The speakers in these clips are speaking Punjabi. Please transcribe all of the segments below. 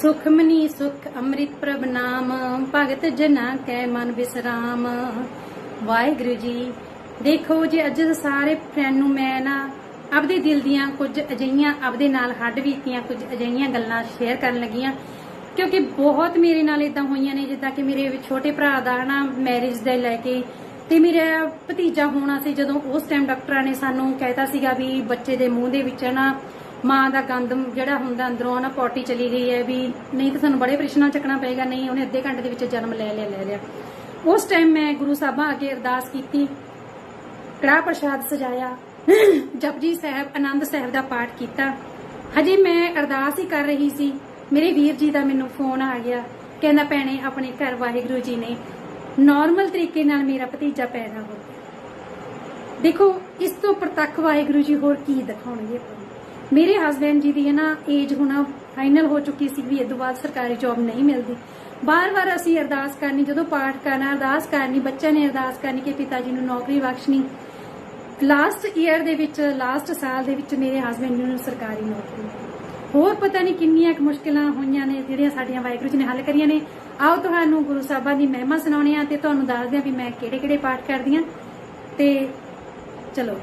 ਸੁਖਮਨੀ ਸੁਖ ਅੰਮ੍ਰਿਤ ਪ੍ਰਭ ਨਾਮ, ਭਗਤ ਜਨਾ ਕੈ ਮਨ ਵਿਸਰਾਮ ਵਾਹਿਗੁਰੂ ਜੀ, ਦੇਖੋ ਜੀ ਅੱਜ ਸਾਰੇ ਫਰੈਂਡ ਨੂੰ ਮੈਂ ਨਾ, ਆਪਦੇ ਦਿਲ ਦੀਆਂ ਕੁਝ ਅਜਿਹੀਆਂ, ਆਪਦੇ ਨਾਲ ਹੱਡ ਬੀਤੀਆਂ ਕੁਝ ਅਜਿਹੀਆਂ ਗੱਲਾਂ ਸ਼ੇਅਰ ਕਰਨ ਲੱਗੀਆਂ, ਕਿਉਂਕਿ ਬਹੁਤ ਮੇਰੇ ਨਾਲ ਇਦਾਂ ਹੋਈਆਂ ਨੇ, ਜਿੱਦਾਂ ਕਿ ਮੇਰੇ ਛੋਟੇ ਭਰਾ ਦਾ ਨਾ ਮੈਰਿਜ ਦੇ ਲੈ ਕੇ, ਤੇ ਮੇਰਾ ਭਤੀਜਾ ਹੋਣਾ ਸੀ ਜਦੋਂ ਉਸ ਟਾਈਮ ਡਾਕਟਰਾਂ ਨੇ ਸਾਨੂੰ ਕਹਿਤਾ ਸੀਗਾ ਵੀ ਬੱਚੇ ਦੇ ਮੂੰਹ ਦੇ ਵਿੱਚ ਨਾ ਮਾਂ ਦਾ ਗੰਦ ਜਿਹੜਾ ਹੁੰਦਾ ਅੰਦਰੋਂ ਨਾ ਪੋਟੀ ਚਲੀ ਗਈ ਹੈ ਵੀ ਨਹੀਂ ਤਾਂ ਸਾਨੂੰ ਬੜੇ ਪ੍ਰੇਸ਼ਨਾਂ ਚੱਕਣਾ ਪਏਗਾ, ਨਹੀਂ ਉਹਨੇ ਅੱਧੇ ਘੰਟੇ ਦੇ ਵਿੱਚ ਜਨਮ ਲੈ ਲਿਆ ਲੈ ਲਿਆ। ਉਸ ਟਾਈਮ ਮੈਂ ਗੁਰੂ ਸਾਹਿਬਾਂ ਅੱਗੇ ਅਰਦਾਸ ਕੀਤੀ ਕੜਾ ਪ੍ਰਸ਼ਾਦ ਸਜਾਇਆ, ਜਪਜੀ ਸਾਹਿਬ, ਆਨੰਦ ਸਾਹਿਬ ਦਾ ਪਾਠ ਕੀਤਾ। ਹਜੇ ਮੈਂ ਅਰਦਾਸ ਹੀ ਕਰ ਰਹੀ ਸੀ, ਮੇਰੇ ਵੀਰ ਜੀ ਦਾ ਮੈਨੂੰ ਫੋਨ ਆ ਗਿਆ, ਕਹਿੰਦਾ ਭੈਣੇ ਆਪਣੇ ਘਰ ਵਾਹਿਗੁਰੂ ਜੀ ਨੇ ਨਾਰਮਲ ਤਰੀਕੇ ਨਾਲ ਮੇਰਾ ਭਤੀਜਾ ਪੈਦਾ ਹੋ। ਗਿਆ ਦੇਖੋ, ਇਸ ਤੋਂ ਪ੍ਰਤੱਖ ਵਾਹਿਗੁਰੂ ਜੀ ਹੋਰ ਕੀ ਦਿਖਾਉਣਗੇ? ਮੇਰੇ ਹਸਬੰਡ ਜੀ ਦੀ ਹੈ ਨਾ ਏਜ ਹੁਣ ਫਾਈਨਲ ਹੋ ਚੁੱਕੀ ਸੀ ਵੀ ਇਹ ਤੋਂ ਬਾਅਦ ਸਰਕਾਰੀ ਜੌਬ ਨਹੀਂ ਮਿਲਦੀ। ਬਾਰ-ਬਾਰ ਅਸੀਂ ਅਰਦਾਸ ਕਰਨੀ, ਜਦੋਂ ਪਾਠ ਕਰਨਾ, ਅਰਦਾਸ ਕਰਨੀ, ਬੱਚਿਆਂ ਨੇ ਅਰਦਾਸ ਕਰਨੀ ਕਿ ਪਿਤਾ ਜੀ ਨੂੰ ਨੌਕਰੀ ਬਖਸ਼ਣੀ। ਲਾਸਟ ਈਅਰ ਦੇ ਵਿੱਚ ਲਾਸਟ ਸਾਲ ਦੇ ਵਿੱਚ ਮੇਰੇ ਹਸਬੰਡ ਨੂੰ ਸਰਕਾਰੀ ਨੌਕਰੀ। ਹੋਰ ਪਤਾ ਨਹੀਂ ਕਿੰਨੀਆਂ ਕੁ ਮੁਸ਼ਕਿਲਾਂ ਹੋਈਆਂ ਨੇ, ਜਿਹੜੀਆਂ ਸਾਡੀਆਂ ਵਾਹਿਗੁਰੂ ਜੀ ਨੇ ਹੱਲ ਕਰੀਆਂ ਨੇ। ਆਓ ਤੁਹਾਨੂੰ ਗੁਰੂ ਸਾਹਿਬਾਂ ਦੀ ਮਹਿਮਾ ਸੁਣਾਉਣੇ ਆ ਤੇ ਤੁਹਾਨੂੰ ਦੱਸਦੇ ਆ ਵੀ ਮੈਂ ਕਿਹੜੇ-ਕਿਹੜੇ ਪਾਠ ਕਰਦੀ ਆ ਤੇ ਚਲੋ।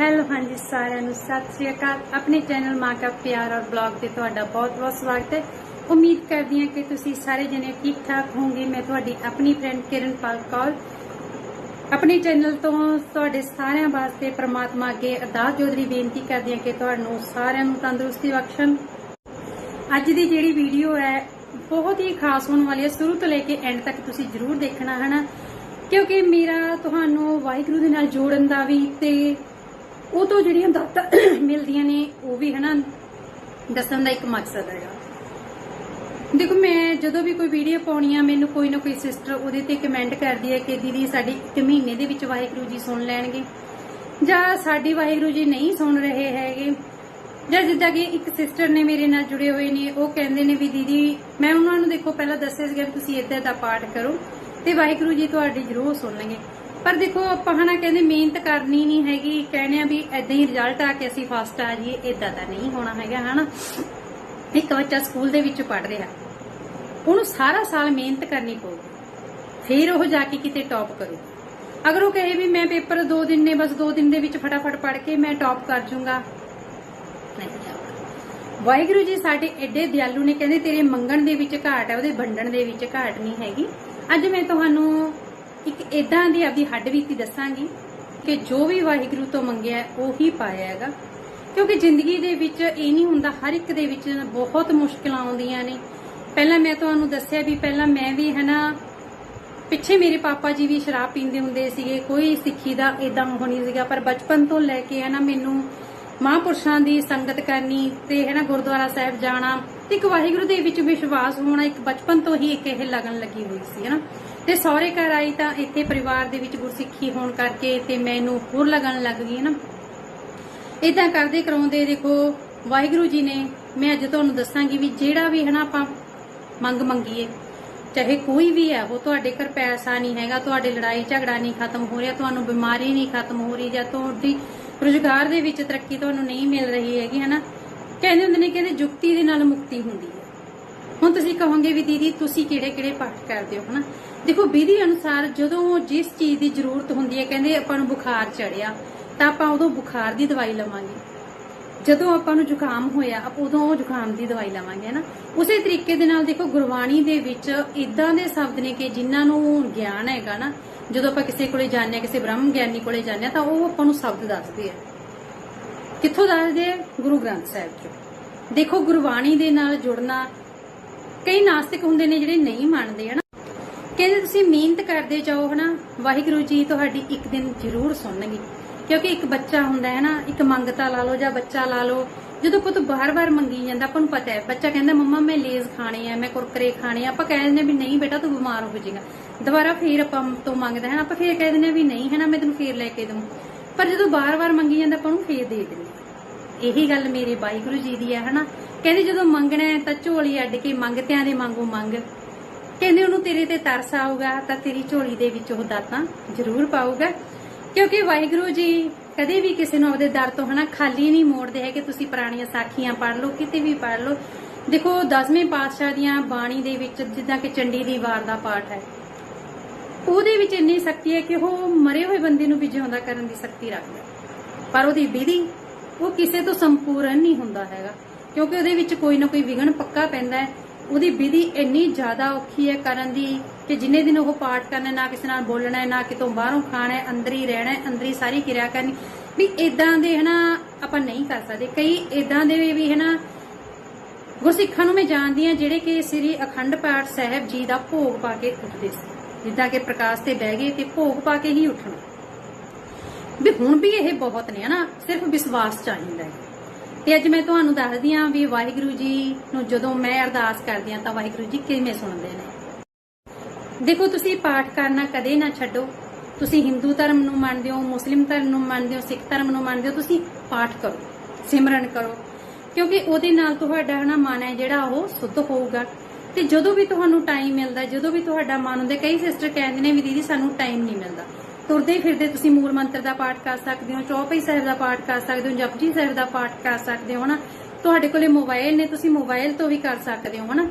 ਹੈਲੋ ਹਾਂਜੀ ਸਾਰਿਆਂ ਨੂੰ ਸਤਿ ਸ੍ਰੀ ਅਕਾਲ। ਆਪਣੇ ਚੈਨਲ ਮਾਂ ਕਾ ਪਿਆਰ ਔਰ ਬਲੌਗ ਤੇ ਤੁਹਾਡਾ ਬਹੁਤ-ਬਹੁਤ ਸਵਾਗਤ ਹੈ। ਉਮੀਦ ਕਰਦੀ ਹਾਂ ਕਿ ਤੁਸੀਂ ਸਾਰੇ ਜਣੇ ਠੀਕ ਠਾਕ ਹੋਵੋਗੇ। ਮੈਂ ਤੁਹਾਡੀ ਆਪਣੀ ਫਰੈਂਡ ਕਿਰਨਪਾਲ ਕੌਰ। ਆਪਣੇ ਚੈਨਲ ਤੋਂ ਤੁਹਾਡੇ ਸਾਰਿਆਂ ਵਾਸਤੇ ਪ੍ਰਮਾਤਮਾ ਅੱਗੇ ਅਰਦਾਸ ਜੋਦਰੀ ਬੇਨਤੀ ਕਰਦੀ ਹਾਂ ਕਿ ਤੁਹਾਨੂੰ ਸਾਰਿਆਂ ਨੂੰ ਤੰਦਰੁਸਤੀ ਬਖਸ਼ਣ। ਅੱਜ ਦੀ ਜਿਹੜੀ ਵੀਡੀਓ ਹੈ, ਬਹੁਤ ਹੀ ਖਾਸ ਹੋਣ ਵਾਲੀ ਹੈ। ਸ਼ੁਰੂ ਤੋਂ ਲੈ ਕੇ ਐਂਡ ਤੱਕ ਤੁਸੀਂ ਜਰੂਰ ਦੇਖਣਾ ਹੈ ਨਾ ਕਿਉਂਕਿ ਮੇਰਾ ਤੁਹਾਨੂੰ ਵਾਹਿਗੁਰੂ ਦੇ ਨਾਲ ਜੋੜਨ ਦਾ ਵੀ ਤੇ ਉਹ ਤੋਂ ਜਿਹੜੀਆਂ ਦਾਤਾਂ ਮਿਲਦੀਆਂ ਨੇ, ਉਹ ਵੀ ਹੈ ਨਾ ਦੱਸਣ ਦਾ ਇੱਕ ਮਕਸਦ ਹੈਗਾ। ਦੇਖੋ, ਮੈਂ ਜਦੋਂ ਵੀ ਕੋਈ ਵੀਡੀਓ ਪਾਉਣੀ ਆ, ਮੈਨੂੰ ਕੋਈ ਨਾ ਕੋਈ ਸਿਸਟਰ ਉਹਦੇ ਤੇ ਕਮੈਂਟ ਕਰਦੀ ਹੈ ਕਿ ਦੀਦੀ ਸਾਡੀ ਇੱਕ ਮਹੀਨੇ ਦੇ ਵਿੱਚ ਵਾਹਿਗੁਰੂ ਜੀ ਸੁਣ ਲੈਣਗੇ। ਜਾਂ ਸਾਡੀ ਵਾਹਿਗੁਰੂ ਜੀ ਨਹੀਂ ਸੁਣ ਰਹੇ ਹੈਗੇ। ਜਾਂ ਜਿੱਦਾਂ ਕਿ ਇੱਕ ਸਿਸਟਰ ਨੇ ਮੇਰੇ ਨਾਲ ਜੁੜੇ ਹੋਏ ਨੇ, ਉਹ ਕਹਿੰਦੇ ਨੇ ਵੀ ਦੀਦੀ, ਮੈਂ ਉਹਨਾਂ ਨੂੰ ਦੇਖੋ ਪਹਿਲਾਂ ਦੱਸਿਆ ਸੀਗਾ ਤੁਸੀਂ ਇੱਦਾਂ ਦਾ ਪਾਠ ਕਰੋ ਤੇ ਵਾਹਿਗੁਰੂ ਜੀ ਤੁਹਾਡੀ ਜ਼ਰੂਰ ਸੁਣਨਗੇ ਪਰ ਦੇਖੋ, ਆਪਾਂ ਹਨਾ ਕਹਿੰਦੇ ਮਿਹਨਤ ਕਰਨੀ ਨਹੀਂ ਹੈਗੀ। ਕਹਿੰਦੇ ਆ ਵੀ ਐਦਾਂ ਹੀ ਰਿਜ਼ਲਟ ਆ ਕੇ ਅਸੀਂ ਫਸਟ ਆ ਜਾਈਏ ਇਦਾਂ ਤਾਂ ਨਹੀਂ ਹੋਣਾ ਹੈਗਾ, ਹਨਾ। ਇੱਕ ਬੱਚਾ ਸਕੂਲ ਦੇ ਵਿੱਚ ਪੜ ਰਿਹਾ। ਉਹਨੂੰ ਸਾਰਾ ਸਾਲ ਮਿਹਨਤ ਕਰਨੀ ਪਊਗੀ। ਫਿਰ ਉਹ ਜਾ ਕੇ ਕਿਤੇ ਟੌਪ ਕਰੂ। ਅਗਰ ਉਹ ਕਹੇ ਵੀ ਮੈਂ ਪੇਪਰ 2 ਦਿਨ ਨੇ, ਬਸ 2 ਦਿਨ ਦੇ ਵਿੱਚ ਫਟਾਫਟ ਪੜ ਕੇ ਮੈਂ ਟੌਪ ਕਰ ਜਾਊਂਗਾ ਵਾਹਿਗੁਰੂ ਜੀ, ਸਾਡੇ ਐਡੇ ਦਿਆਲੂ ਨੇ ਕਹਿੰਦੇ, ਤੇਰੇ ਮੰਗਣ ਦੇ ਵਿੱਚ ਘਾਟ ਹੈ ਉਹਦੇ ਵੰਡਣ ਦੇ ਵਿੱਚ ਘਾਟ ਨਹੀਂ ਹੈਗੀ। ਅੱਜ ਮੈਂ ਤੁਹਾਨੂੰ ਇੱਕ ਇਦਾਂ ਦੀ ਆਪਦੀ ਹੱਡ ਬੀਤੀ ਦੱਸਾਂਗੀ ਕਿ ਜੋ ਵੀ ਵਾਹਿਗੁਰੂ ਤੋਂ ਮੰਗਿਆ ਉਹੀ ਪਾਇਆ ਹੈਗਾ। ਕਿਉਂਕਿ ਜ਼ਿੰਦਗੀ ਦੇ ਵਿੱਚ ਇਹ ਨਹੀਂ ਹੁੰਦਾ, ਹਰ ਇੱਕ ਦੇ ਵਿੱਚ ਬਹੁਤ ਮੁਸ਼ਕਲਾਂ ਆਉਂਦੀਆਂ ਨੇ। ਪਹਿਲਾਂ ਮੈਂ ਤੁਹਾਨੂੰ ਦੱਸਿਆ ਵੀ ਪਹਿਲਾਂ ਮੈਂ ਵੀ ਹੈ ਨਾ ਪਿੱਛੇ ਮੇਰੇ ਪਾਪਾ ਜੀ ਵੀ ਸ਼ਰਾਬ ਪੀਂਦੇ ਹੁੰਦੇ ਸੀਗੇ, ਕੋਈ ਸਿੱਖੀ ਦਾ ਇਦਾਂ ਨਹੀਂ ਸੀਗਾ। ਪਰ ਬਚਪਨ ਤੋਂ ਲੈ ਕੇ ਹੈ ਨਾ ਮੈਨੂੰ ਮਹਾਂਪੁਰਸ਼ਾਂ ਦੀ ਸੰਗਤ ਕਰਨੀ ਤੇ ਹੈ ਨਾ ਗੁਰਦੁਆਰਾ ਸਾਹਿਬ ਜਾਣਾ ਤੇ ਇੱਕ ਵਾਹਿਗੁਰੂ ਦੇ ਵਿੱਚ ਵਿਸ਼ਵਾਸ ਹੋਣਾ ਇੱਕ ਬਚਪਨ ਤੋਂ ਹੀ ਇੱਕ ਇਹ ਲਗਨ ਲੱਗੀ ਹੋਈ ਸੀ ਹੈ ਤੇ ਸਹੁਰੇ ਘਰ ਆਈ ਤਾਂ ਇੱਥੇ ਪਰਿਵਾਰ ਦੇ ਵਿੱਚ ਗੁਰਸਿੱਖੀ ਹੋਣ ਕਰਕੇ ਤੇ ਮੈਨੂੰ ਹੋਰ ਲਗਨ ਲੱਗ ਗਈ, ਹਨਾ? ਨਾ ਇਦਾਂ ਕਰਦੇ ਕਰਾਉਂਦੇ ਦੇਖੋ, ਵਾਹਿਗੁਰੂ ਜੀ ਨੇ, ਮੈਂ ਅੱਜ ਤੁਹਾਨੂੰ ਦੱਸਾਂਗੀ ਵੀ ਜਿਹੜਾ ਵੀ ਹੈ ਆਪਾਂ ਮੰਗ ਮੰਗੀਏ, ਚਾਹੇ ਕੋਈ ਵੀ ਹੈ, ਉਹ ਤੁਹਾਡੇ ਘਰ ਪੈਸਾ ਨਹੀਂ ਹੈਗਾ, ਤੁਹਾਡੇ ਲੜਾਈ ਝਗੜਾ ਨਹੀਂ ਖਤਮ ਹੋ ਰਿਹਾ, ਤੁਹਾਨੂੰ ਬਿਮਾਰੀ ਨਹੀਂ ਖਤਮ ਹੋ ਰਹੀ ਜਾਂ ਤੁਹਾਡੀ ਰੁਜ਼ਗਾਰ ਦੇ ਵਿੱਚ ਤਰੱਕੀ ਤੁਹਾਨੂੰ ਨਹੀਂ ਮਿਲ ਰਹੀ ਹੈਗੀ, ਹਨਾ? ਕਹਿੰਦੇ ਹੁੰਦੇ ਨੇ ਕਹਿੰਦੇ ਜੁਗਤੀ ਦੇ ਨਾਲ ਮੁਕਤੀ ਹੁੰਦੀ ਹੈ। ਹੁਣ ਤੁਸੀਂ ਕਹੋਗੇ ਵੀ ਦੀਦੀ ਤੁਸੀਂ ਕਿਹੜੇ ਕਿਹੜੇ ਪਾਠ ਕਰਦੇ ਹੋ, ਹਨਾ? ਦੇਖੋ, ਵਿਧੀ ਅਨੁਸਾਰ ਜਦੋਂ ਜਿਸ ਚੀਜ਼ ਦੀ ਜ਼ਰੂਰਤ ਹੁੰਦੀ ਹੈ, ਕਹਿੰਦੇ ਆਪਾਂ ਨੂੰ ਬੁਖਾਰ ਚੜਿਆ, ਤਾਂ ਆਪਾਂ ਉਦੋਂ ਬੁਖਾਰ ਦੀ ਦਵਾਈ ਲਵਾਂਗੇ। ਜਦੋਂ ਆਪਾਂ ਨੂੰ ਜ਼ੁਕਾਮ ਹੋਇਆ, ਆਪਾਂ ਉਦੋਂ ਜ਼ੁਕਾਮ ਦੀ ਦਵਾਈ ਲਵਾਂਗੇ ਨਾ ਉਸੇ ਤਰੀਕੇ ਦੇ ਨਾਲ ਦੇਖੋ, ਗੁਰਬਾਣੀ ਦੇ ਵਿੱਚ ਇਦਾਂ ਦੇ ਸ਼ਬਦ ਨੇ ਕਿ ਜਿਨ੍ਹਾਂ ਨੂੰ ਗਿਆਨ ਹੈਗਾ ਨਾ, ਜਦੋਂ ਆਪਾਂ ਕਿਸੇ ਕੋਲੇ ਜਾਂਦੇ ਹਾਂ, ਕਿਸੇ ਬ੍ਰਹਮ ਗਿਆਨੀ ਕੋਲੇ ਜਾਂਦੇ ਹਾਂ, ਤਾਂ ਉਹ ਆਪਾਂ ਨੂੰ ਸ਼ਬਦ ਦੱਸਦੇ ਆ। ਕਿੱਥੋਂ ਦੱਸਦੇ ਗੁਰੂ ਗ੍ਰੰਥ ਸਾਹਿਬ ਚੋਂ। ਦੇਖੋ, ਗੁਰਬਾਣੀ ਦੇ ਨਾਲ ਜੁੜਨਾ ਕਈ ਨਾਸਤਿਕ ਹੁੰਦੇ ਨੇ ਜਿਹੜੇ ਨਹੀਂ ਮੰਨਦੇ, ਹਨ? ਕਹਿੰਦੇ ਤੁਸੀਂ ਮਿਹਨਤ ਕਰਦੇ ਜਾਓ, ਹਨਾ? ਵਾਹਿਗੁਰੂ ਜੀ ਤੁਹਾਡੀ ਇੱਕ ਦਿਨ ਜ਼ਰੂਰ ਸੁਣਨਗੇ। ਕਿਉਂਕਿ ਇੱਕ ਬੱਚਾ ਹੁੰਦਾ ਹੈ ਨਾ ਇੱਕ ਮੰਗਤਾ ਲਾ ਲਓ ਜਾਂ ਬੱਚਾ ਲਾ ਲਓ, ਜਦੋਂ ਪੁੱਤ ਬਾਰ-ਬਾਰ ਮੰਗੀ ਜਾਂਦਾ, ਆਪਾਂ ਨੂੰ ਪਤਾ ਹੈ, ਬੱਚਾ ਕਹਿੰਦਾ, ਮੰਮਾ, ਮੈਂ ਲੇਜ਼ ਖਾਣੇ ਆ, ਮੈਂ ਕੁਰਕਰੇ ਖਾਣੇ ਆ। ਆਪਾਂ ਕਹਿ ਦਿੰਦੇ ਵੀ, ਨਹੀਂ ਬੇਟਾ, ਤੂੰ ਬਿਮਾਰ ਹੋ ਜਾਏਗਾ। ਦੁਬਾਰਾ ਫੇਰ ਆਪਾਂ ਤੋਂ ਮੰਗਦਾ ਹੈ ਆਪਾਂ ਫੇਰ ਕਹਿ ਦਿੰਦੇ ਵੀ, ਨਹੀਂ ਹੈ ਨਾ ਮੈਂ ਤੈਨੂੰ ਫੇਰ ਲੈ ਕੇ ਦਊਂ। ਪਰ ਜਦੋਂ ਬਾਰ-ਬਾਰ ਮੰਗੀ ਜਾਂਦਾ, ਆਪਾਂ ਨੂੰ ਫੇਰ ਦੇ ਦਿੰਦੇ ਇਹੀ ਗੱਲ ਮੇਰੇ ਵਾਹਿਗੁਰੂ ਜੀ ਦੀ ਹੈ, ਹਨਾ? ਕਹਿੰਦੇ ਜਦੋਂ ਮੰਗਣਾ ਤਾਂ ਝੋਲੀ ਅੱਡ ਕੇ ਮੰਗਤਿਆਂ ਦੇ ਮੰਗੋ ਮੰਗ। ਕਹਿੰਦੇ ਉਹਨੂੰ ਤੇਰੇ ਤੇ ਤਰਸ ਆਊਗਾ ਤਾਂ ਤੇਰੀ ਝੋਲੀ ਦੇ ਵਿੱਚ ਉਹ ਦਾਤਾਂ ਜ਼ਰੂਰ ਪਾਊਗਾ। ਕਿਉਂਕਿ ਵਾਹਿਗੁਰੂ ਜੀ ਕਦੇ ਵੀ ਕਿਸੇ ਨੂੰ ਆਪਦੇ ਦਰ ਤੋਂ, ਹਨਾ, ਖਾਲੀ ਨਹੀਂ ਮੋੜਦੇ ਹੈਗੇ। ਤੁਸੀਂ ਪੁਰਾਣੀਆਂ ਸਾਖੀਆਂ ਪੜ ਲਓ, ਕਿਤੇ ਵੀ ਪੜ ਲਓ। ਦੇਖੋ, ਦਸਵੇਂ ਪਾਤਸ਼ਾਹ ਦੀਆਂ ਬਾਣੀ ਦੇ ਵਿੱਚ ਜਿੱਦਾਂ ਕਿ ਚੰਡੀ ਦੀ ਵਾਰ ਦਾ ਪਾਠ ਹੈ। ਉਹਦੇ ਵਿੱਚ ਇੰਨੀ ਸ਼ਕਤੀ ਹੈ ਕਿ ਉਹ ਮਰੇ ਹੋਏ ਬੰਦੇ ਨੂੰ ਵੀ ਜਿਉਂਦਾ ਕਰਨ ਦੀ ਸ਼ਕਤੀ ਰੱਖਦਾ ਪਰ ਉਹਦੀ ਵਿਧੀ, ਉਹ ਕਿਸੇ ਤੋਂ ਸੰਪੂਰਨ ਨਹੀਂ ਹੁੰਦਾ ਹੈਗਾ। ਕਿਉਂਕਿ ਉਹਦੇ ਵਿੱਚ ਕੋਈ ਨਾ ਕੋਈ ਵਿਗਣ ਪੱਕਾ ਪੈਂਦਾ ਹੈ। ਉਹਦੀ ਵਿਧੀ ਇੰਨੀ ਜ਼ਿਆਦਾ ਔਖੀ ਹੈ ਕਰਨ ਦੀ ਕਿ ਜਿੰਨੇ ਦਿਨ ਉਹ ਪਾਠ ਕਰਨਾ ਨਾ ਕਿਸੇ ਨਾਲ ਬੋਲਣਾ ਨਾ ਕਿਤੋਂ ਬਾਹਰੋਂ ਖਾਣਾ ਹੈ, ਅੰਦਰ ਹੀ ਰਹਿਣਾ ਹੈ, ਅੰਦਰ ਹੀ ਸਾਰੀ ਕਿਰਿਆ ਕਰਨੀ ਵੀ ਇਦਾਂ ਦੇ ਹਨਾ ਆਪਾਂ ਨਹੀਂ ਕਰ ਸਕਦੇ। ਕਈ ਇਦਾਂ ਦੇ ਵੀ ਹਨਾ ਗੁਰਸਿੱਖਾਂ ਨੂੰ ਮੈਂ ਜਾਣਦੀ ਹਾਂ ਜਿਹੜੇ ਕਿ ਸ੍ਰੀ ਅਖੰਡ ਪਾਠ ਸਾਹਿਬ ਜੀ ਦਾ ਭੋਗ ਪਾ ਕੇ ਉੱਠਦੇ ਸੀ। ਜਿੱਦਾਂ ਕਿ ਪ੍ਰਕਾਸ਼ ਤੇ ਬਹਿ ਗਏ ਤੇ ਭੋਗ ਪਾ ਕੇ ਹੀ ਉੱਠਣਾ। ਵੀ ਹੁਣ ਵੀ ਇਹ ਬਹੁਤ ਨੇ, ਹਨਾ? ਸਿਰਫ ਵਿਸ਼ਵਾਸ ਚਾਹੀਦਾ ਹੈ। ਤੇ ਅੱਜ ਮੈਂ ਤੁਹਾਨੂੰ ਦੱਸਦੀ ਆ ਵੀ ਵਾਹਿਗੁਰੂ ਜੀ ਨੂੰ ਜਦੋਂ ਮੈਂ ਅਰਦਾਸ ਕਰਦੀ ਹਾਂ ਤਾਂ ਵਾਹਿਗੁਰੂ ਜੀ ਕਿਵੇਂ ਸੁਣਦੇ ਨੇ। ਦੇਖੋ, ਤੁਸੀਂ ਪਾਠ ਕਰਨਾ ਕਦੇ ਨਾ ਛੱਡੋ। ਤੁਸੀਂ ਹਿੰਦੂ ਧਰਮ ਨੂੰ ਮੰਨਦੇ ਹੋ, ਮੁਸਲਿਮ ਧਰਮ ਨੂੰ ਮੰਨਦੇ ਹੋ, ਸਿੱਖ ਧਰਮ ਨੂੰ ਮੰਨਦੇ ਹੋ, ਤੁਸੀਂ ਪਾਠ ਕਰੋ, ਸਿਮਰਨ ਕਰੋ। ਕਿਉਂਕਿ ਉਹਦੇ ਨਾਲ ਤੁਹਾਡਾ, ਹਨਾ, ਮਨ ਹੈ ਜਿਹੜਾ, ਉਹ ਸੁੱਧ ਹੋਊਗਾ। ਤੇ ਜਦੋਂ ਵੀ ਤੁਹਾਨੂੰ ਟਾਈਮ ਮਿਲਦਾ, ਜਦੋਂ ਵੀ ਤੁਹਾਡਾ ਮਨ ਹੁੰਦਾ, ਕਈ ਸਿਸਟਰ ਕਹਿੰਦੇ ਨੇ ਵੀ ਦੀਦੀ ਸਾਨੂੰ ਟਾਈਮ ਨਹੀਂ ਮਿਲਦਾ। ਤੁਰਦੇ ਫਿਰਦੇ ਤੁਸੀਂ ਮੂਲ ਮੰਤਰ ਦਾ ਪਾਠ ਕਰ ਸਕਦੇ ਹੋ, ਚੌਪਈ ਸਾਹਿਬ ਦਾ ਪਾਠ ਕਰ ਸਕਦੇ ਹੋ, ਜਪਜੀ ਸਾਹਿਬ ਦਾ ਪਾਠ ਕਰ ਸਕਦੇ ਹੋ, ਹਨਾ? ਤੁਹਾਡੇ ਕੋਲੇ ਮੋਬਾਈਲ ਨੇ, ਤੁਸੀਂ ਮੋਬਾਈਲ ਤੋਂ ਵੀ ਕਰ ਸਕਦੇ ਹੋ, ਹਨਾ?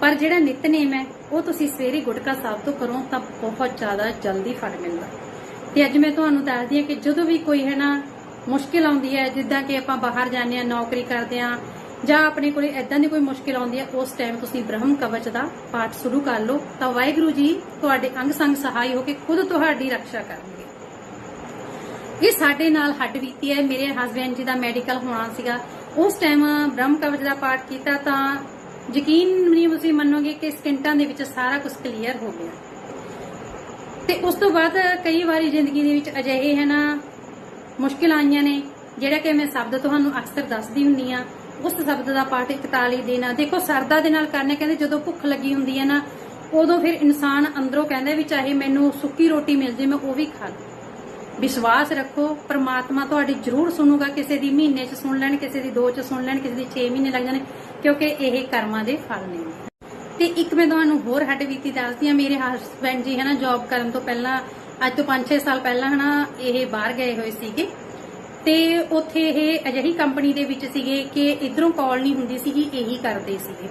ਪਰ ਜਿਹੜਾ ਨਿਤਨੇਮ ਹੈ, ਉਹ ਤੁਸੀਂ ਸਵੇਰੇ ਗੁਟਕਾ ਸਾਹਿਬ ਤੋਂ ਕਰੋ, ਤਾਂ ਬਹੁਤ ਜ਼ਿਆਦਾ ਜਲਦੀ ਫਲ ਮਿਲਦਾ। ਤੇ ਅੱਜ ਮੈਂ ਤੁਹਾਨੂੰ ਦੱਸਦੀ ਹਾਂ ਕਿ ਜਦੋਂ ਵੀ ਕੋਈ ਹੈ ਨਾ ਮੁਸ਼ਕਿਲ ਆਉਂਦੀ ਹੈ, ਜਿੱਦਾਂ ਕਿ ਆਪਾਂ ਬਾਹਰ ਜਾਂਦੇ ਆ ਨੌਕਰੀ ਕਰਦੇ ਆ ਜਾਂ ਆਪਣੇ ਕੋਲੇ ਐਦਾਂ ਦੀ ਕੋਈ ਮੁਸ਼ਕਿਲ ਆਉਂਦੀ ਹੈ, ਉਸ ਟਾਈਮ ਤੁਸੀਂ ਬ੍ਰਹਮ ਕਵਚ ਦਾ ਪਾਠ ਸ਼ੁਰੂ ਕਰ ਲਓ, ਤਾਂ ਵਾਹਿਗੁਰੂ ਜੀ ਤੁਹਾਡੇ ਅੰਗ ਸੰਗ ਸਹਾਈ ਹੋ ਕੇ ਖੁਦ ਤੁਹਾਡੀ ਰੱਖਿਆ ਕਰਨਗੇ। ਇਹ ਸਾਡੇ ਨਾਲ ਹੱਡ ਬੀਤੀ ਹੈ, ਮੇਰੇ ਹਸਬੰਡ ਜੀ ਦਾ ਮੈਡੀਕਲ ਹੋਣਾ ਸੀਗਾ। ਉਸ ਟਾਈਮ ਬ੍ਰਹਮ ਕਵਚ ਦਾ ਪਾਠ ਕੀਤਾ ਤਾਂ ਯਕੀਨ ਨਹੀਂ ਤੁਸੀਂ ਮੰਨੋਗੇ ਕਿ ਸਕਿੰਟਾਂ ਦੇ ਵਿੱਚ ਸਾਰਾ ਕੁਝ ਕਲੀਅਰ ਹੋ ਗਿਆ। ਤੇ ਉਸ ਤੋਂ ਬਾਅਦ ਕਈ ਵਾਰੀ ਜ਼ਿੰਦਗੀ ਦੇ ਵਿੱਚ ਅਜਿਹੇ ਹੈ ਨਾ, ਮੁਸ਼ਕਿਲ ਆਈਆਂ ਨੇ, ਜਿਹੜਾ ਕਿ ਮੈਂ ਸ਼ਬਦ ਤੁਹਾਨੂੰ ਅਕਸਰ ਦੱਸਦੀ ਹੁੰਨੀ ਆ ਉਸ ਸ਼ਬਦ ਦਾ ਪਾਠ 41 ਦਿਨ ਦੇਖੋ, ਸਰਦਾ ਦੇ ਨਾਲ ਕਰਨੇ ਕਹਿੰਦੇ ਜਦੋਂ ਭੁੱਖ ਲੱਗੀ ਹੁੰਦੀ ਹੈ ਨਾ, ਉਦੋਂ ਫਿਰ ਇਨਸਾਨ ਅੰਦਰੋਂ ਕਹਿੰਦਾ ਵੀ ਚਾਹੇ ਮੈਨੂੰ ਸੁੱਕੀ ਰੋਟੀ ਮਿਲ ਜੇ, ਮੈਂ ਉਹ ਵੀ ਖਾ ਲਾਂ ਵਿਸ਼ਵਾਸ ਰੱਖੋ, ਪ੍ਰਮਾਤਮਾ ਤੁਹਾਡੀ ਜ਼ਰੂਰ ਸੁਣੂਗਾ, ਕਿਸੇ ਦੀ ਮਹੀਨੇ 'ਚ ਸੁਣ ਲੈਣ, ਕਿਸੇ ਦੀ 2 'ਚ ਸੁਣ ਲੈਣ, ਕਿਸੇ ਦੀ 6 ਮਹੀਨੇ ਲੱਗ ਜਾਣੇ, ਕਿਉਂਕਿ ਇਹ ਕਰਮਾਂ ਦੇ ਫਲ ਨੇ। ਤੇ ਇੱਕ ਮੈਂ ਤੁਹਾਨੂੰ ਹੋਰ ਹੱਡ ਬੀਤੀ ਦੱਸਦੀ ਆ ਮੇਰੇ ਹਸਬੰਡ ਜੀ ਹੈ ਨਾ ਜੌਬ ਕਰਨ ਤੋਂ ਪਹਿਲਾਂ, ਅੱਜ ਤੋਂ 5-6 ਸਾਲ ਪਹਿਲਾਂ ਹਨਾ, ਇਹ ਬਾਹਰ ਗਏ ਹੋਏ ਸੀਗੇ। ਤੇ ਉੱਥੇ ਇਹ ਅਜਿਹੀ ਕੰਪਨੀ ਦੇ ਵਿੱਚ ਸੀਗੇ ਕਿ ਇਧਰੋਂ ਕਾਲ ਨਹੀਂ ਹੁੰਦੀ ਸੀਗੀ, ਇਹੀ ਕਰਦੇ ਸੀਗੇ।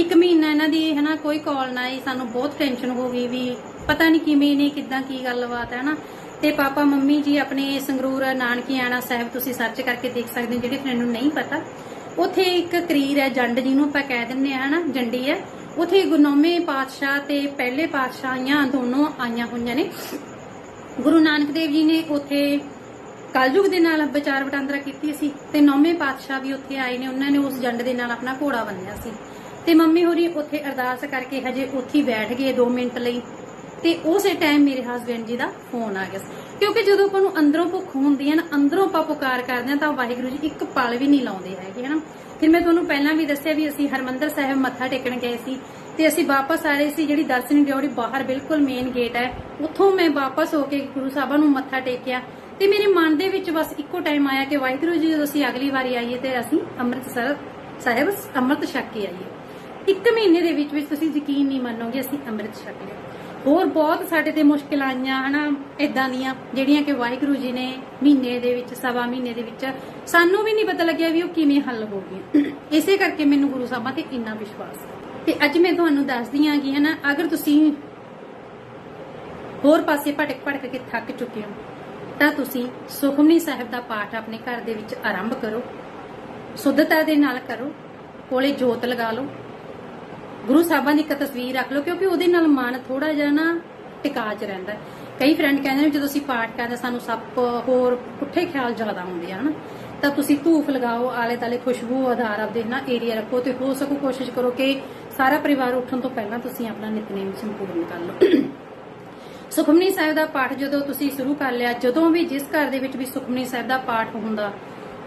ਇੱਕ ਮਹੀਨਾ ਇਹਨਾਂ ਦੀ, ਹਨਾ, ਕੋਈ ਕਾਲ ਨਾ ਆਈ, ਸਾਨੂੰ ਬਹੁਤ ਟੈਨਸ਼ਨ ਹੋ ਗਈ ਵੀ ਪਤਾ ਨਹੀਂ ਕਿਵੇਂ ਨੇ, ਕਿੱਦਾਂ ਕੀ ਗੱਲਬਾਤ ਹੈ ਨਾ ਤੇ ਪਾਪਾ, ਮੰਮੀ ਜੀ ਆਪਣੇ ਸੰਗਰੂਰ ਨਾਨਕੀਆਣਾ ਸਾਹਿਬ ਤੁਸੀਂ ਸਰਚ ਕਰਕੇ ਦੇਖ ਸਕਦੇ ਹੋ, ਜਿਹੜੇ ਫਰੈਂਡ ਨਹੀਂ ਪਤਾ। ਉੱਥੇ ਇੱਕ ਕਰੀਰ ਹੈ, ਜੰਡ ਜਿਹਨੂੰ ਆਪਾਂ ਕਹਿ ਦਿੰਦੇ ਆ ਹਨਾ, ਜੰਡੀ ਹੈ। ਉੱਥੇ ਗੁਰਨੌਵੇਂ ਪਾਤਸ਼ਾਹ ਤੇ ਪਹਿਲੇ ਪਾਤਸ਼ਾਹੀਆਂ ਦੋਨੋਂ ਆਈਆਂ ਹੋਈਆਂ ਨੇ। ਗੁਰੂ ਨਾਨਕ ਦੇਵ ਜੀ ਨੇ ਉੱਥੇ ਕਲਯੁਗ ਦੇ ਨਾਲ ਵਿਚਾਰ ਵਟਾਂਦਰਾ ਕੀਤੀ ਸੀ ਤੇ ਨੌਵੇਂ ਪਾਤਸ਼ਾਹ ਵੀ ਉੱਥੇ ਆਏ ਨੇ, ਉਹਨਾਂ ਨੇ ਉਸ ਜੰਡ ਦੇ ਨਾਲ ਆਪਣਾ ਘੋੜਾ ਬੰਨਿਆ ਸੀ। ਤੇ ਮੰਮੀ ਹੋਰੀ ਉੱਥੇ ਅਰਦਾਸ ਕਰਕੇ ਹਜੇ ਉੱਥੇ ਬੈਠ ਗਏ 2 ਮਿੰਟ ਲਈ। ਤੇ ਉਸੇ ਟਾਈਮ ਮੇਰੇ ਹਸਬੰਡ ਜੀ ਦਾ ਫੋਨ ਆ ਗਿਆ ਕਿਉਂਕਿ ਜਦੋਂ ਆਪਾਂ ਨੂੰ ਅੰਦਰੋਂ ਭੁੱਖ ਹੁੰਦੀ ਹੈ ਨਾ, ਅੰਦਰੋਂ ਆਪਾਂ ਪੁਕਾਰ ਕਰਦੇ ਹਾਂ ਤਾਂ ਵਾਹਿਗੁਰੂ ਜੀ ਇੱਕ ਪਲ ਵੀ ਨਹੀਂ ਲਾਉਂਦੇ ਹੈਗੇ, ਹਨਾ? ਫਿਰ ਮੈਂ ਤੁਹਾਨੂੰ ਪਹਿਲਾਂ ਵੀ ਦੱਸਿਆ ਵੀ ਅਸੀਂ ਹਰਮੰਦਰ ਸਾਹਿਬ ਮੱਥਾ ਟੇਕਣ ਗਏ ਸੀ ਤੇ ਅਸੀਂ ਵਾਪਸ ਆ ਰਹੇ ਸੀ, ਜਿਹੜੀ ਦਰਸ਼ਨ ਡਿਓੜੀ ਬਾਹਰ ਬਿਲਕੁਲ ਮੇਨ ਗੇਟ ਹੈ, ਉੱਥੋਂ ਮੈਂ ਵਾਪਸ ਹੋ ਕੇ ਗੁਰੂ ਸਾਹਿਬਾਂ ਨੂੰ ਮੱਥਾ ਟੇਕਿਆ। ਤੇ ਮੇਰੇ ਮਨ ਦੇ ਵਿੱਚ ਬਸ ਇੱਕੋ ਟਾਈਮ ਆਇਆ ਕਿ ਵਾਹਿਗੁਰੂ ਜੀ, ਜਦੋਂ ਅਸੀਂ ਅਗਲੀ ਵਾਰੀ ਆਈਏ ਤੇ ਅਸੀਂ ਅੰਮ੍ਰਿਤਸਰ ਸਾਹਿਬ ਅੰਮ੍ਰਿਤ ਛਕ ਕੇ ਆਈਏ। ਇੱਕ ਮਹੀਨੇ ਦੇ ਵਿੱਚ ਵਿੱਚ ਤੁਸੀਂ ਯਕੀਨ ਨਹੀਂ ਮੰਨੋਗੇ, ਅਸੀਂ ਅੰਮ੍ਰਿਤ ਛਕ ਲਿਆ। ਹੋਰ ਬਹੁਤ ਸਾਡੇ ਤੇ ਮੁਸ਼ਕਿਲ ਆਈਆਂ, ਹਨਾ? ਇਦਾਂ ਦੀਆਂ, ਜਿਹੜੀਆਂ ਕਿ ਵਾਹਿਗੁਰੂ ਜੀ ਨੇ ਮਹੀਨੇ ਦੇ ਵਿੱਚ, ਸਵਾ ਮਹੀਨੇ ਦੇ ਵਿੱਚ ਸਾਨੂੰ ਵੀ ਨਹੀਂ ਪਤਾ ਲੱਗਿਆ ਵੀ ਉਹ ਕਿਵੇਂ ਹੱਲ ਹੋ ਗਏ ਇਸੇ ਕਰਕੇ ਮੈਨੂੰ ਗੁਰੂ ਸਾਹਿਬਾਂ ਤੇ ਇੰਨਾ ਵਿਸ਼ਵਾਸ ਤੇ ਅੱਜ ਮੈਂ ਤੁਹਾਨੂੰ ਦੱਸਦੀ ਹਾਂ ਕਿ, ਹਨਾ, ਅਗਰ ਤੁਸੀਂ ਹੋਰ ਪਾਸੇ ਭਟਕ ਭਟਕ ਕੇ ਥੱਕ ਚੁੱਕੇ ਹੋ ਤਾਂ ਤੁਸੀਂ ਸੁਖਮਨੀ ਸਾਹਿਬ ਦਾ ਪਾਠ ਆਪਣੇ ਘਰ ਦੇ ਵਿੱਚ ਆਰੰਭ ਕਰੋ। ਸੁੱਧਤਾ ਦੇ ਨਾਲ ਕਰੋ। ਕੋਲੇ ਜੋਤ ਲਗਾ ਲਓ। ਗੁਰੂ ਸਾਹਿਬਾਂ ਦੀ ਇੱਕ ਤਸਵੀਰ ਰੱਖ ਲਓ, ਕਿਉਂਕਿ ਉਹਦੇ ਨਾਲ ਮਨ ਥੋੜਾ ਜਿਹਾ ਨਾ ਟਿਕਾ ਚ ਰਹਿੰਦਾ ਕਈ ਫਰੈਂਡ ਕਹਿੰਦੇ ਨੇ, ਜਦੋਂ ਅਸੀਂ ਪਾਠ ਕਰਦੇ ਸਾਨੂੰ ਸੱਪ ਹੋਰ ਪੁੱਠੇ ਖਿਆਲ ਜ਼ਿਆਦਾ ਹੁੰਦੇ ਆ, ਹਨਾ? ਤਾਂ ਤੁਸੀਂ ਧੂਫ ਲਗਾਓ ਆਲੇ ਦਾਲੇ ਖੁਸ਼ਬੂ, ਆਧਾਰ ਆਪਦੇ ਨਾ ਏਰੀਆ ਰੱਖੋ ਤੇ ਹੋ ਸਕੋ ਕੋਸ਼ਿਸ਼ ਕਰੋ ਕਿ ਸਾਰਾ ਪਰਿਵਾਰ ਉੱਠਣ ਤੋਂ ਪਹਿਲਾਂ ਤੁਸੀਂ ਆਪਣਾ ਨਿਤਨੇਮ ਸੰਪੂਰਨ ਕਰ ਲਓ। ਸੁਖਮਨੀ ਸਾਹਿਬ ਦਾ ਪਾਠ ਜਦੋਂ ਤੁਸੀਂ ਸ਼ੁਰੂ ਕਰ ਲਿਆ, ਜਦੋਂ ਵੀ ਜਿਸ ਘਰ ਦੇ ਵਿੱਚ ਵੀ ਸੁਖਮਨੀ ਸਾਹਿਬ ਦਾ ਪਾਠ ਹੁੰਦਾ,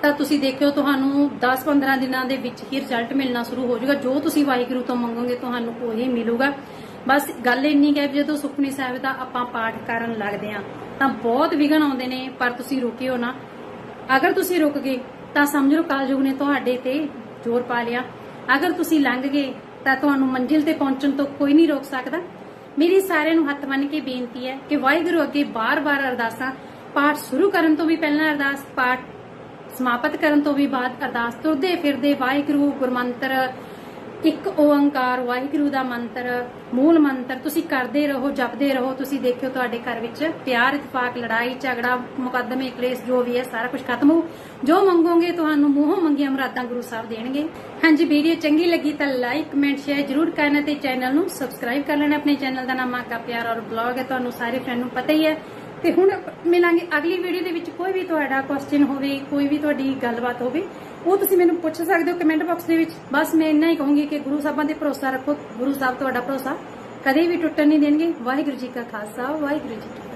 ਤਾਂ ਤੁਸੀਂ ਦੇਖਿਓ ਤੁਹਾਨੂੰ 10-15 ਦਿਨਾਂ ਦੇ ਵਿੱਚ ਹੀ ਰਿਜ਼ਲਟ ਮਿਲਣਾ ਸ਼ੁਰੂ ਹੋ ਜਾਊਗਾ। ਜੋ ਤੁਸੀਂ ਵਾਹਿਗੁਰੂ ਤੋਂ ਮੰਗੋਗੇ ਤੁਹਾਨੂੰ ਉਹੀ ਮਿਲੂਗਾ। ਬਸ ਗੱਲ ਇੰਨੀ ਹੈ ਜਦੋਂ ਸੁਖਮਨੀ ਸਾਹਿਬ ਦਾ ਆਪਾਂ ਪਾਠ ਕਰਨ ਲੱਗਦੇ ਆ ਤਾਂ ਬਹੁਤ ਵਿਘਨ ਆਉਂਦੇ ਨੇ, ਪਰ ਤੁਸੀਂ ਰੁਕਿਓ ਨਾ। ਅਗਰ ਤੁਸੀਂ ਰੁਕ ਗਏ, ਤਾਂ ਸਮਝ ਲਓ ਕਾਲਯੁਗ ਨੇ ਤੁਹਾਡੇ ਤੇ ਜ਼ੋਰ ਪਾ ਲਿਆ। ਅਗਰ ਤੁਸੀਂ ਲੰਘ ਗਏ, ਤਾਂ ਤੁਹਾਨੂੰ ਮੰਜ਼ਿਲ ਤੇ ਪਹੁੰਚਣ ਤੋਂ ਕੋਈ ਨਹੀਂ ਰੋਕ ਸਕਦਾ। ਮੇਰੀ ਸਾਰਿਆਂ ਨੂੰ ਹੱਥ ਬੰਨ੍ਹ ਕੇ ਬੇਨਤੀ ਹੈ ਕਿ ਵਾਹਿਗੁਰੂ ਅੱਗੇ ਬਾਰ-ਬਾਰ ਅਰਦਾਸਾਂ, ਪਾਠ ਸ਼ੁਰੂ ਕਰਨ ਤੋਂ ਵੀ ਪਹਿਲਾਂ ਅਰਦਾਸ, ਪਾਠ ਸਮਾਪਤ ਕਰਨ ਤੋਂ ਵੀ ਬਾਅਦ ਅਰਦਾਸ ਤੁਰਦੇ ਫਿਰਦੇ ਵਾਹਿਗੁਰੂ ਗੁਰਮੰਤਰ ਇੱਕ ਓੰਕਾਰ, ਵਾਹਿਗੁਰੂ ਦਾ ਮੰਤਰ, ਮੂਲ ਮੰਤਰ ਤੁਸੀਂ ਕਰਦੇ ਰਹੋ, ਜਪਦੇ ਰਹੋ, ਤੁਸੀਂ ਦੇਖਿਓ ਤੁਹਾਡੇ ਘਰ ਵਿੱਚ ਪਿਆਰ, ਇਤਫਾਕ, ਲੜਾਈ, ਝਗੜਾ, ਮੁਕੱਦਮੇ, ਕਲੇਸ਼, ਜੋ ਵੀ ਹੈ, ਸਾਰਾ ਕੁਝ ਖਤਮ ਹੋ। ਜੋ ਮੰਗੋਗੇ ਤੁਹਾਨੂੰ ਮੂੰਹੋਂ ਮੰਗੀਆਂ ਮੁਰਾਦਾਂ ਗੁਰੂ ਸਾਹਿਬ ਦੇਣਗੇ। ਹਾਂਜੀ, ਵੀਡੀਓ ਚੰਗੀ ਲੱਗੀ ਤਾਂ ਲਾਈਕ ਕਮੈਂਟ ਸ਼ੇਅਰ ਜਰੂਰ ਕਰਨਾ ਤੇ ਚੈਨਲ ਨੂੰ ਸਬਸਕ੍ਰਾਈਬ ਕਰ ਲੈਣਾ। ਆਪਣੇ ਚੈਨਲ ਦਾ ਨਾਮ ਮਾਕਾ ਪਿਆਰ ਔਰ ਬਲੌਗ ਹੈ, ਤੁਹਾਨੂੰ ਸਾਰੇ ਫਰੈਂਡ ਨੂੰ ਪਤਾ ਹੀ ਹੈ। ਤੇ ਹੁਣ ਮਿਲਾਂਗੇ ਅਗਲੀ ਵੀਡੀਓ ਦੇ ਵਿੱਚ ਕੋਈ ਵੀ ਤੁਹਾਡਾ ਕੁਐਸਚਨ ਹੋਵੇ, ਕੋਈ ਵੀ ਤੁਹਾਡੀ ਗੱਲਬਾਤ ਹੋਵੇ ਉਹ ਤੁਸੀਂ ਮੈਨੂੰ ਪੁੱਛ ਸਕਦੇ ਹੋ ਕਮੈਂਟ ਬਾਕਸ ਦੇ ਵਿੱਚ। ਬਸ ਮੈਂ ਇੰਨਾ ਹੀ ਕਹੂੰਗੀ ਕਿ ਗੁਰੂ ਸਾਹਿਬਾਂ ਤੇ ਭਰੋਸਾ ਰੱਖੋ। ਗੁਰੂ ਸਾਹਿਬ ਤੁਹਾਡਾ ਭਰੋਸਾ ਕਦੇ ਵੀ ਟੁੱਟਣ ਨਹੀਂ ਦੇਣਗੇ। ਵਾਹਿਗੁਰੂ ਜੀ ਕਾ ਖਾਲਸਾ, ਵਾਹਿਗੁਰੂ ਜੀ